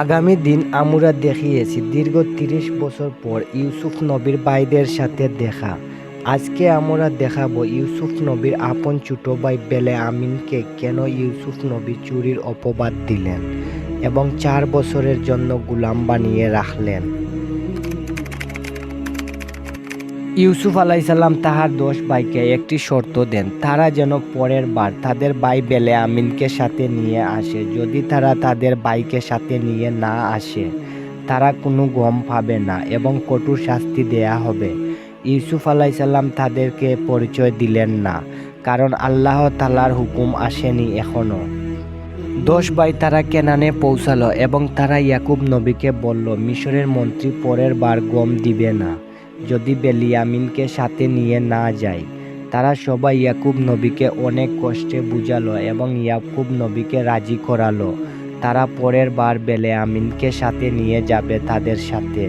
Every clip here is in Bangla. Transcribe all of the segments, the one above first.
আগামী দিন আমরা দেখিয়েছি দীর্ঘ তিরিশ বছর পর ইউসুফ নবীর ভাইদের সাথে দেখা। আজকে আমরা দেখাবো ইউসুফ নবীর আপন ছোট ভাই বেলে আমিনকে কেন ইউসুফ নবী চুরির অপবাদ দিলেন এবং চার বছরের জন্য গুলাম বানিয়ে রাখলেন। ইউসুফ আলাইসাল্লাম তাহার দশ ভাইকে একটি শর্ত দেন, তারা যেন পরের বার তাদের ভাই বেলে আমিনকে সাথে নিয়ে আসে। যদি তারা তাদের ভাইকে সাথে নিয়ে না আসে, তারা কোনো গম পাবে না এবং কঠোর শাস্তি দেয়া হবে। ইউসুফ আলাইসাল্লাম তাদেরকে পরিচয় দিলেন না, কারণ আল্লাহ তালার হুকুম আসেনি এখনও দশ ভাই তারা কেনানে পৌঁছালো এবং তারা ইয়াকুব নবীকে বলল, মিশরের মন্ত্রী পরের বার গম দিবে না। যদি বেলিয়ামিনকে সাথে নিয়ে না যায়, তারা সবাই ইয়াকুব নবীকে অনেক কষ্টে বুঝালো এবং ইয়াকুব নবীকে রাজি করালো। তারা পরের বার বেলেয়ামিনকে সাথে নিয়ে যাবে তাদের সাথে।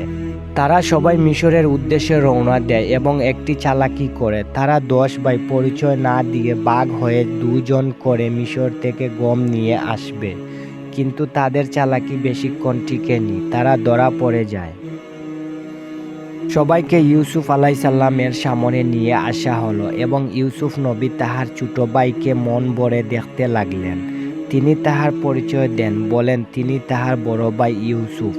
তারা সবাই মিশরের উদ্দেশ্যে রওনা দেয় এবং একটি চালাকি করে। তারা দশ ভাই পরিচয় না দিয়ে বাঘ হয়ে দুজন করে মিশর থেকে গম নিয়ে আসবে। কিন্তু তাদের চালাকি বেশিক্ষণ টিকেনি। তারা ধরা পড়ে যায়। সবাইকে ইউসুফ আলাইসাল্লামের সামনে নিয়ে আসা হলো এবং ইউসুফ নবী তাহার ছোট ভাইকে মন ভরে দেখতে লাগলেন। তিনি তাহার পরিচয় দেন, বলেন, তিনি তাহার বড় ভাই ইউসুফ।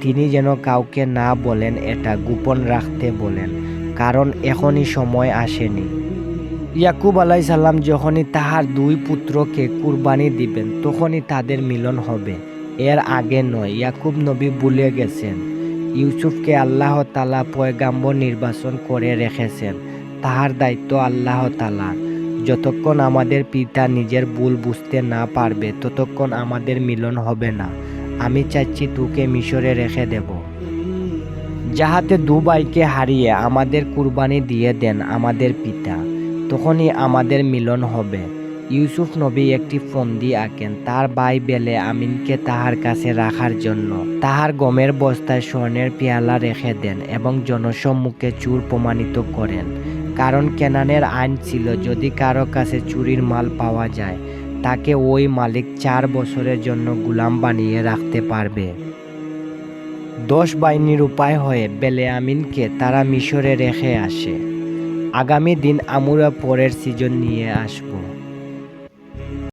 তিনি যেন কাউকে না বলেন, এটা গোপন রাখতে বলেন, কারণ এখনই সময় আসেনি। ইয়াকুব আলাইসাল্লাম যখনই তাহার দুই পুত্রকে কুরবানি দিবেন, তখনই তাদের মিলন হবে। এর আগে নয়, ইয়াকুব নবী ভুলে গেছেন। ইউসুফকে আল্লাহ তালা পয়গাম্বর নির্বাচন করে রেখেছেন। তাহার দায়িত্ব আল্লাহ তালার যতক্ষণ আমাদের পিতা নিজের ভুল বুঝতে না পারবে, ততক্ষণ আমাদের মিলন হবে না। আমি চাচ্ছি তোকে মিশরে রেখে দেব। যাহাতে দু ভাইকে হারিয়ে আমাদের কুরবানি দিয়ে দেন আমাদের পিতা, তখনই আমাদের মিলন হবে। ইউসুফ নবী একটি ফন্দি আঁকেন, তার ভাই বেলে আমিনকে তাহার কাছে রাখার জন্য। তাহার গমের বস্তায় স্বর্ণের পেয়ালা রেখে দেন এবং জনসম্মুখে চুর প্রমাণিত করেন। কারণ কেনানের আইন ছিল, যদি কারও কাছে চুরির মাল পাওয়া যায়, তাকে ওই মালিক চার বছরের জন্য গুলাম বানিয়ে রাখতে পারবে। দশ বাহিনীর উপায় হয়ে বেলে আমিনকে তারা মিশরে রেখে আসে। আগামী দিন আমরা পরের সিজন নিয়ে আসব।